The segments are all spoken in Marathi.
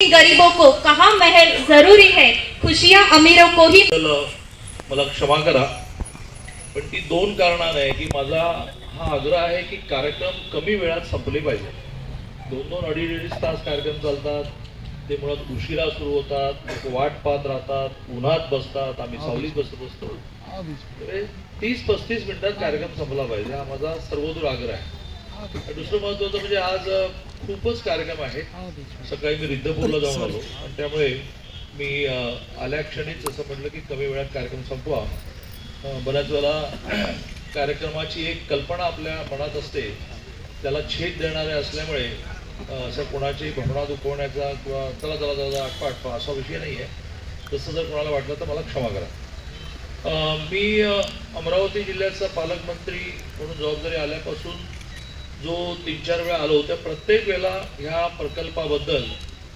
गरीबों को कहा महल जरूरी है? खुशियाँ अमीरों को ही मला क्षमा करा. पण ती दोन कारणाने आहे की माझा हा आग्रह आहे की कार्यक्रम कमी वेळात संपले पाहिजे. दोन दोन अडीच अडीच तास कार्यक्रम चालतात. ते मुळात उशिरा सुरू होतात. लोक वाट पाहत राहतात. उन्हात बसतात. आम्ही सावलीत बसत असतो म्हणजे तीस पस्तीस मिनिटात कार्यक्रम संपला पाहिजे. हा माझा सर्वदूर आग्रह आहे. दुसरं महत्वाचं म्हणजे आज खूपच कार्यक्रम आहेत. सकाळी मी रिद्धपूरला जाऊन आलो. आणि त्यामुळे मी आल्या क्षणीच असं म्हटलं की कमी वेळात कार्यक्रम संपवा. बऱ्याच वेळा कार्यक्रमाची एक कल्पना आपल्या मनात असते. त्याला छेद देणारे असल्यामुळे असं कोणाची भावना दुखवण्याचा किंवा चला चला चला आठवा आठवा असा विषय नाही आहे तसं जर कोणाला वाटलं तर मला क्षमा करा. मी अमरावती जिल्ह्याचा पालकमंत्री म्हणून जबाबदारी आल्यापासून जो तीन चार वेळा आलो त्या प्रत्येक वेळेला ह्या प्रकल्पाबद्दल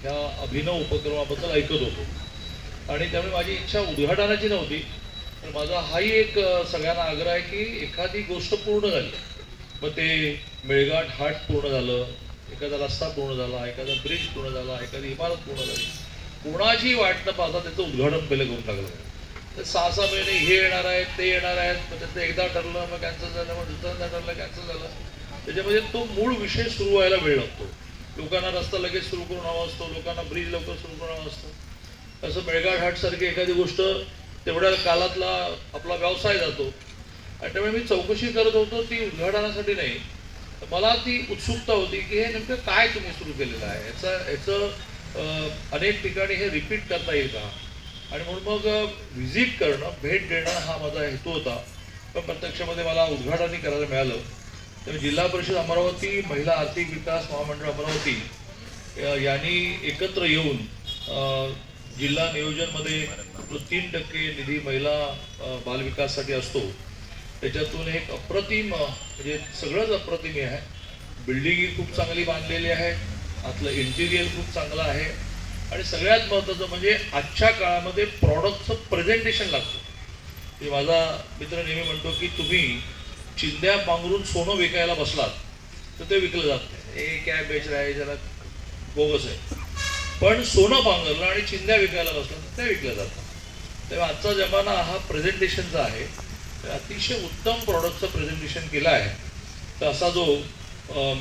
ह्या अभिनव उपक्रमाबद्दल ऐकत होतो. आणि त्यामुळे माझी इच्छा उद्घाटनाची नव्हती तर माझा हाही एक सगळ्यांना आग्रह आहे की एखादी गोष्ट पूर्ण झाली. मग ते मेळघाट हाट पूर्ण झालं एखादा रस्ता पूर्ण झाला एखादा ब्रिज पूर्ण झाला एखादी इमारत पूर्ण झाली. कोणाची वाट न पाहता त्याचं उद्घाटन पहिले करून टाकलं. तर सहा सहा महिने हे येणार आहेत ते येणार आहेत मग त्याचं एकदा ठरलं मग कॅन्सल झालं मग दुसऱ्यांदा ठरलं कॅन्सल झालं. त्याच्यामध्ये तो मूळ विषय सुरू व्हायला वेळ लागतो. लोकांना रस्ता लगेच सुरू करून हवा असतो लोकांना ब्रिज लवकर सुरू करून हवा असतो. असं मेळघाट एखादी गोष्ट तेवढ्या कालातला आपला व्यवसाय जातो. आणि त्यामुळे मी चौकशी करत होतो ती उद्घाटनासाठी नाही. तर मला ती उत्सुकता होती की हे नेमकं काय तुम्ही सुरू केलेलं आहे? याचं याचं अनेक ठिकाणी हे रिपीट करता येईल का? आणि म्हणून मग व्हिजिट करणं भेट देणं हा माझा हेतू होता. पण प्रत्यक्षामध्ये मला उद्घाटनही करायला मिळालं. तर जिल्हा परिषद अमरावती महिला आर्थिक विकास महामंडळ अमरावती यांनी एकत्र येऊन जिल्हा नियोजनमध्ये तीन टक्के निधी महिला बालविकाससाठी असतो त्याच्यातून एक अप्रतिम म्हणजे सगळंच अप्रतिम आहे. बिल्डिंगही खूप चांगली बांधलेली आहे आतलं इंटिरियर खूप चांगलं आहे आणि सगळ्यात महत्त्वाचं म्हणजे आजच्या काळामध्ये प्रॉडक्टचं प्रेझेंटेशन लागतं. की माझा मित्र नेहमी म्हणतो की तुम्ही चिंध्या पांघरून सोनं विकायला बसलात तर ते विकलं जात नाही. हे काय बेच आहे जरा बोगस आहे. पण सोनं पांघरलं आणि चिंध्या विकायला बसला तर ते विकलं जातं तेव्हा आजचा जमाना हा प्रेझेंटेशनचा आहे. अतिशय उत्तम प्रॉडक्टचं प्रेझेंटेशन केलं आहे. तर असा जो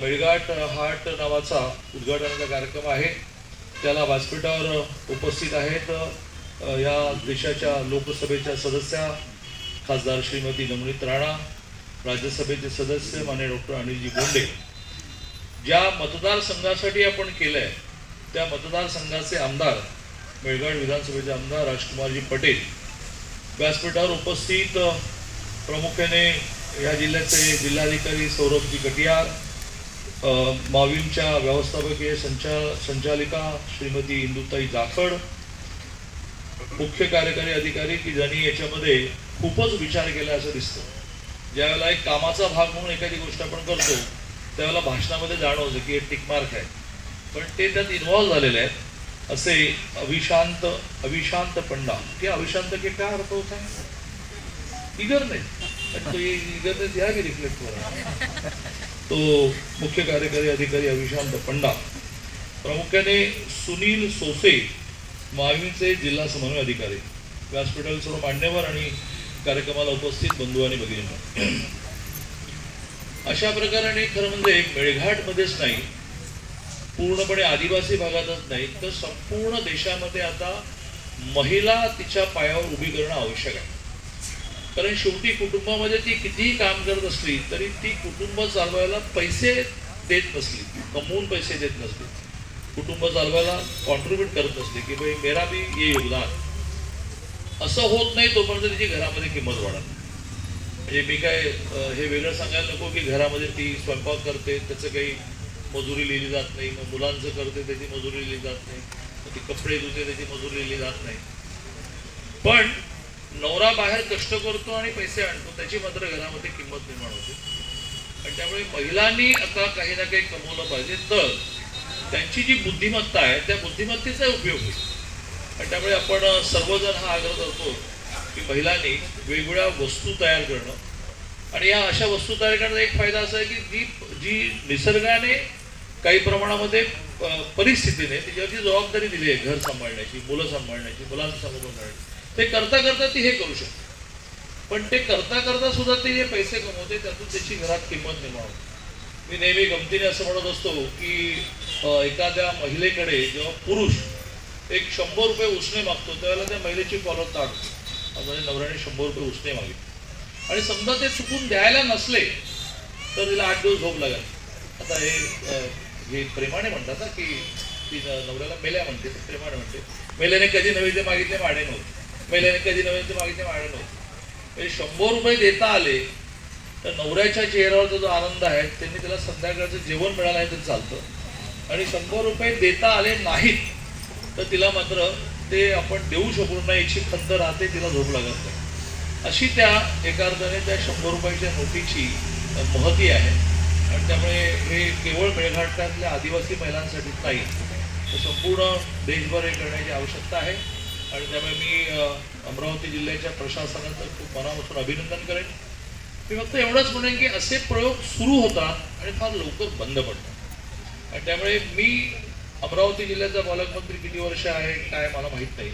मेळघाट हाट नावाचा उद्घाटनाचा कार्यक्रम आहे त्याला व्यासपीठावर उपस्थित आहेत या देशाच्या लोकसभेच्या सदस्या खासदार श्रीमती नवनीत राणा राज्यसभेचे सदस्य माने डॉक्टर अनिलजी बोंडे ज्या मतदारसंघासाठी आपण केलंय त्या मतदारसंघाचे आमदार मेळघाट विधानसभेचे आमदार राजकुमारजी पटेल व्यासपीठावर उपस्थित प्रामुख्याने या जिल्ह्याचे जिल्हाधिकारी सौरभजी कटियार माविमच्या व्यवस्थापकीय संचा संचालिका श्रीमती इंदुताई जाखड मुख्य कार्यकारी अधिकारी की ज्यांनी याच्यामध्ये खूपच विचार केला असं दिसतं. ज्यावेळेला एक कामाचा भाग म्हणून एखादी गोष्ट आपण करतो त्यावेळेला भाषणामध्ये जाणवतं की एक टिकमार्क आहे. पण ते त्यात इन्व्हॉल्व्ह झालेले आहेत. असे अविशांत अविशांत पंडा. की अविशांत के काय अर्थ होत आहे? इगर नाही इगरनेस या की रिफ्लेक्ट करा तो मुख्य कार्यकारी अधिकारी अविशांत पंडा. प्रामुख्याने सुनील सोसे मावीचे जिल्हा समन्वय अधिकारी. व्यासपीठाल सर्व मान्यवर आणि कार्यक्रमाला उपस्थित बंधू आणि भगिनींनो. अशा प्रकाराने खरं म्हणजे मेळघाटमध्येच नाही पूर्णपणे आदिवासी भागातच नाही तर संपूर्ण देशामध्ये आता महिला तिच्या पायावर उभी करणं आवश्यक आहे. कारण शेवटी कुटुंबामध्ये ती कितीही काम करत असली तरी ती कुटुंब चालवायला पैसे देत नसली कमवून पैसे देत नसली. कुटुंब चालवायला कॉन्ट्रीब्युट करत नसली की भाई मेरा भी ये योगदान. असं होत नाही तोपर्यंत तिची घरामध्ये किंमत वाढत म्हणजे मी काय हे वेगळं सांगायला नको की घरामध्ये ती स्वयंपाक करते त्याचं काही मजुरी लिहिली जात नाही मग मुलांचं करते त्याची मजुरी लिहिली जात नाही मग ती कपडे धुते त्याची मजुरी लिहिली जात नाही. पण नवरा बाहेर कष्ट करतो आणि पैसे आणतो त्याची मात्र घरामध्ये किंमत निर्माण होते. आणि त्यामुळे महिलांनी आता काही ना काही कमवलं पाहिजे तर त्यांची जी बुद्धिमत्ता आहे त्या बुद्धिमत्तेचा उपयोग होईल. त्यामुळे आपण सर्वजण हा आग्रह करतो की महिलांनी वेगवेगळ्या वस्तू तयार करणं. आणि या अशा वस्तू तयार करण्याचा एक फायदा असा आहे की जी जी निसर्गाने काही प्रमाणामध्ये परिस्थितीने परिस्थितीने तिच्यावरची जबाबदारी दिली आहे घर सांभाळण्याची मुलं सांभाळण्याची मुलांचं सांभाळून करण्याची ते करता करता ती हे करू शकते. पण ते करता करता सुद्धा ते जे पैसे कमवते त्यातून त्याची घरात किंमत निर्माण होते. मी नेहमी गमतीने असं म्हणत असतो की एखाद्या महिलेकडे जेव्हा पुरुष एक शंभर रुपये उसने मागतो त्यावेळेला त्या महिलेची कॉलर ताट म्हणजे नवऱ्याने शंभर रुपये उसने मागितले. आणि समजा ते चुकून द्यायला नसले तर तिला आठ दिवस झोप लागेल. आता हे हे प्रेमाने म्हणतात ना की ती नवऱ्याला मेल्या म्हणते प्रेमाने म्हणते. मेल्याने कधी नवीन ते मागितले माडे नव्हते. मेल्याने कधी नवीन ते मागितले माडे नव्हते. म्हणजे शंभर रुपये देता आले तर नवऱ्याच्या चेहऱ्यावरचा जो आनंद आहे त्यांनी त्याला संध्याकाळचं जेवण मिळालं आहे तर चालतं. आणि शंभर रुपये देता आले नाहीत तर तिला मात्र ते आपण देऊ शकू नाही याची खंत राहते तिला झोप लागत नाही. अशी त्या एका अर्थाने त्या शंभर रुपयाच्या नोटीची महती आहे. आणि त्यामुळे हे केवळ मेळघाटातल्या आदिवासी महिलांसाठीच नाही तर संपूर्ण देशभर हे करण्याची आवश्यकता आहे. आणि त्यामुळे मी अमरावती जिल्ह्याच्या प्रशासनाचं खूप मनापासून अभिनंदन करेन. मी फक्त एवढंच म्हणेन की असे प्रयोग सुरू होतात आणि फार लवकर बंद पडतात. आणि त्यामुळे मी अमरावती जिल्ह्याचा पालकमंत्री किती वर्ष आहे काय मला माहीत नाही.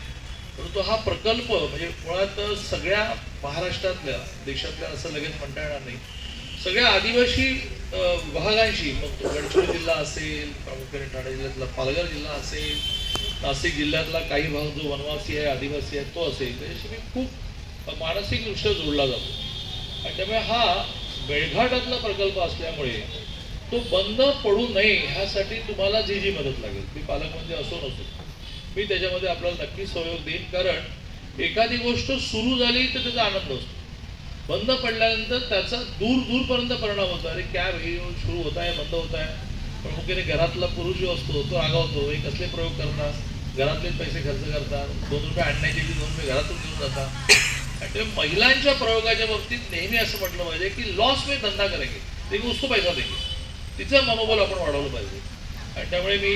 परंतु हा प्रकल्प म्हणजे मुळात सगळ्या महाराष्ट्रातल्या देशातल्या असं लगेच म्हणता येणार नाही. सगळ्या आदिवासी विभागांशी मग तो गडचिरोली जिल्हा असेल प्रामुख्याने ठाणे जिल्ह्यातला पालघर जिल्हा असेल नाशिक जिल्ह्यातला काही भाग जो वनवासी आहे आदिवासी आहे तो असेल त्याच्याशी मी खूप मानसिकदृष्ट्या जोडला जातो. आणि त्यामुळे हा मेळघाटातला प्रकल्प असल्यामुळे तो बंद पडू नये ह्यासाठी तुम्हाला जी जी मदत लागेल. मी पालकमंत्री म्हणजे असो नसो. मी त्याच्यामध्ये आपल्याला नक्की सहयोग देईन. कारण एखादी गोष्ट सुरू झाली तर त्याचा आनंद असतो. बंद पडल्यानंतर त्याचा दूर दूरपर्यंत परिणाम होतो. अरे कॅब हे सुरू होत आहे बंद होत आहे. पण घरातला पुरुष जो असतो तो रागावतो. हे कसले प्रयोग करणार घरातले पैसे खर्च करतात. दोन रुपये आणण्याचे दोन रुपये घरातून घेऊन जातात. आणि ते महिलांच्या प्रयोगाच्या बाबतीत नेहमी असं म्हटलं पाहिजे की लॉस में धंदा करायचे. ते उसको पैसा देखील तिचं मनोबल आपण वाढवलं पाहिजे. आणि त्यामुळे मी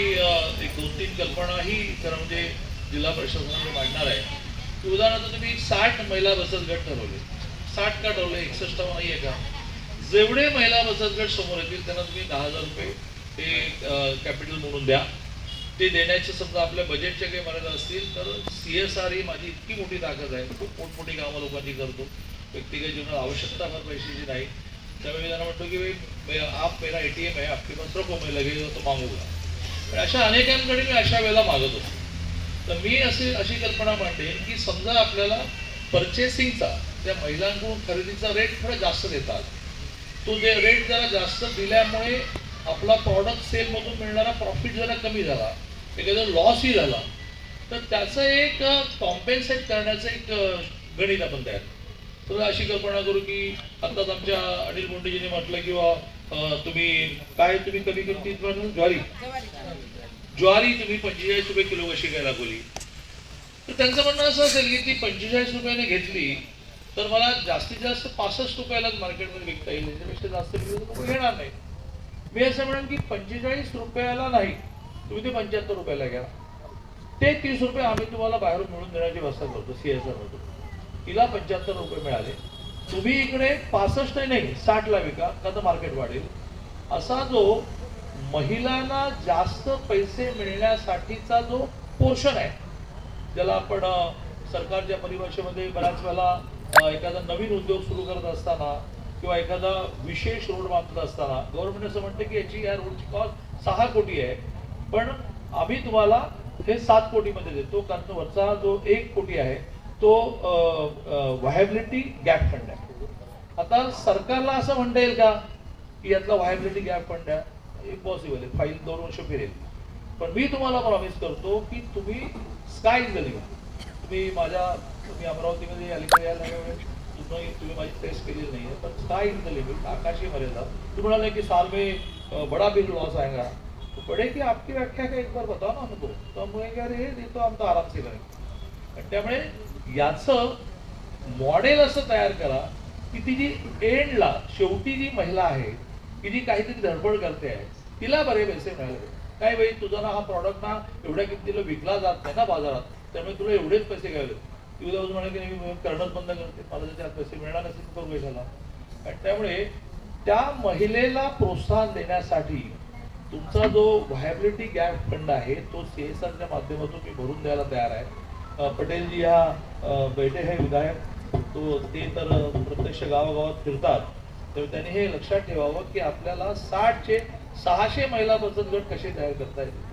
एक दोन तीन कल्पनाही खरं म्हणजे जिल्हा प्रशासनाने मांडणार आहे. की उदाहरणार्थ तुम्ही साठ महिला बचत गट ठरवले. साठ का ठरवले? एकसष्ट नाही आहे का? जेवढे महिला बचत गट समोर येतील त्यांना तुम्ही दहा हजार रुपये हे कॅपिटल म्हणून द्या. ते देण्याचे समजा आपल्या बजेटच्या काही मर्यादा असतील तर सी एस आर ही माझी इतकी मोठी ताकद आहे. खूप मोठमोठी कामं लोकांची करतो. व्यक्तिगत जीवनात आवश्यकता फार पैशाची नाही. त्यामुळे मी त्यांना म्हणतो की भाई आप मेरा ए टी एम है आपके पास रखो मैं लगेगा तो मागूंगा पण अशा अनेकांकडे मी अशा वेळेला मागत होतो. तर मी अशी अशी कल्पना मांडेन की समजा आपल्याला परचेसिंगचा त्या महिलांकडून खरेदीचा रेट थोडा जास्त देतात. तो जे रेट जरा जास्त दिल्यामुळे आपला प्रॉडक्ट सेलमधून मिळणारा प्रॉफिट जरा कमी झाला एखादा लॉसही झाला तर त्याचं एक कॉम्पेन्सेट करण्याचं एक गणित आपण तयार तुम्ही अशी कल्पना करू की आताच आमच्या अनिल मुंडेजीने म्हटलं किंवा तुम्ही काय तुम्ही कमी किमतीत म्हणून? ज्वारी. ज्वारी तुम्ही पंचेचाळीस रुपये किलो कशी काय दाखवली तर त्यांचं म्हणणं असं असेल की ती पंचेचाळीस रुपयाने घेतली तर मला जास्तीत जास्त पासष्ट रुपयालाच मार्केटमध्ये विकता येईल. त्याच्यापेक्षा जास्त लोक घेणार नाही. मी असं म्हणेन की पंचेचाळीस रुपयाला नाही तुम्ही ते पंच्याहत्तर रुपयाला घ्या. ते तीस रुपये आम्ही तुम्हाला बाहेरून मिळून देण्याची व्यवस्था करतो सी एस मधून. तिला पंच्याहत्तर रुपये मिळाले. तुम्ही इकडे पासष्ट नाही साठला विका का तर मार्केट वाढेल. असा जो महिलांना जास्त पैसे मिळण्यासाठीचा जो पोर्शन आहे ज्याला आपण सरकारच्या परिभाषेमध्ये बऱ्याच वेळेला एखादा नवीन उद्योग सुरू करत असताना किंवा एखादा विशेष रोड बांधत असताना गव्हर्नमेंट असं म्हणते की याची या रोडची कॉस्ट सहा कोटी आहे. पण आम्ही तुम्हाला हे सात कोटीमध्ये देतो कारण वरचा जो एक कोटी आहे तो व्हायबिलिटी गॅप फंड आहे. आता सरकारला असं म्हणता येईल का की यातला व्हायबिलिटी गॅप फंड आहे? इम्पॉसिबल आहे. फाईल दोन वर्ष फिरेल. पण मी तुम्हाला प्रॉमिस करतो की तुम्ही स्काय इज द लिमिट तुम्ही माझ्या तुम्ही अमरावतीमध्ये अलीकडे यायला तुम्ही तुम्ही माझी टेस्ट केलेली नाही आहे. पण स्काय इज द लिमिट आकाशी मर्यादा तुम्ही म्हणाले की साल में बड़ा बिल लॉस आएगा तो बड़े की आपकी व्याख्या का एक बार बताओ ना हमको? तो हम अरे ये तो हम तो आराम से करेंगे. त्यामुळे याचं मॉडेल असं तयार करा की ती जी एंडला शेवटी जी महिला आहे की जी काहीतरी धडपड करते आहे तिला बरे पैसे मिळाले. काय बाई तुझा ना हा प्रॉडक्ट ना एवढ्या किमतीला विकला जात नाही ना बाजारात त्यामुळे तुला एवढेच पैसे घ्यावे. ती उद्या म्हणे की नाही, मी करणंच बंद करते. मला त्याच्यात पैसे मिळणार नसेल करू कशाला? आणि त्यामुळे त्या महिलेला प्रोत्साहन देण्यासाठी तुमचा जो व्हायबिलिटी गॅप फंड आहे तो सी एस आरच्या माध्यमातून मी भरून द्यायला तयार आहे. पटेल जी ह्या बैठे हे विधायक तो ते तर प्रत्यक्ष गावागावात फिरतात. तर त्यांनी हे लक्षात ठेवावं की आपल्याला साठचे सहाशे महिला बचत गट कसे तयार करता येतील?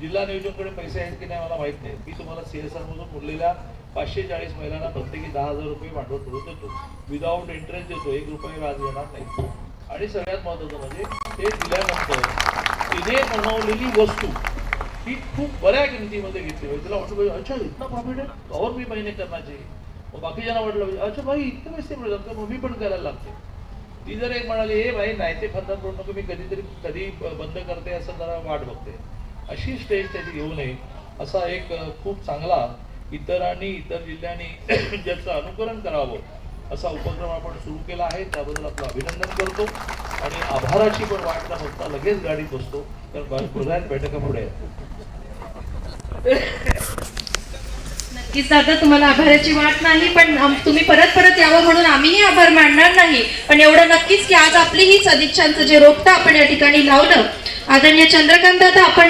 जिल्हा नियोजनकडे पैसे आहेत की नाही मला माहीत नाही. मी तुम्हाला सी एस आरमधून उरलेल्या पाचशे चाळीस महिलांना प्रत्येकी दहा हजार रुपये भांडवल करून देतो. विदाऊट इंटरेस्ट देतो. एक रुपये व्याज घेणार नाही. आणि सगळ्यात महत्वाचं म्हणजे ते दिल्यानंतर तिने बनवलेली वस्तू ती खूप बऱ्या किमतीमध्ये घेतली. होती तिला वाटलं पाहिजे अच्छा इतका प्रॉफिट आहे? और मी महिने करण्याचे. मग बाकीच्यांना वाटलं पाहिजे अच्छा भाई इतके पैसे मिळतात तर मग मी पण करायला लागते. ती जर एक म्हणाली हे भाई नाही ते फंदात करू नको मी कधीतरी कधी बंद करते असं जरा वाट बघते. अशी स्टेज त्याची घेऊ नये. असा एक खूप चांगला इतरांनी इतर जिल्ह्यांनी ज्याचं अनुकरण करावं असा उपक्रम आपण सुरू केला आहे. त्याबद्दल आपलं अभिनंदन करतो. आणि आभाराची पण वाट न बघता लगेच गाडीत बसतो. तर बऱ्याच बैठका पुढे. नक्कीच दादा तुम्हाला आभाराची वाट नाही पण तुम्ही परत परत यावं म्हणून आम्हीही आभार मानणार नाही. पण एवढं नक्कीच की आज आपली ही सदिच्छांचं जे रोपटं आपण या ठिकाणी लावलं आदरणीय चंद्रकांत दादा आपण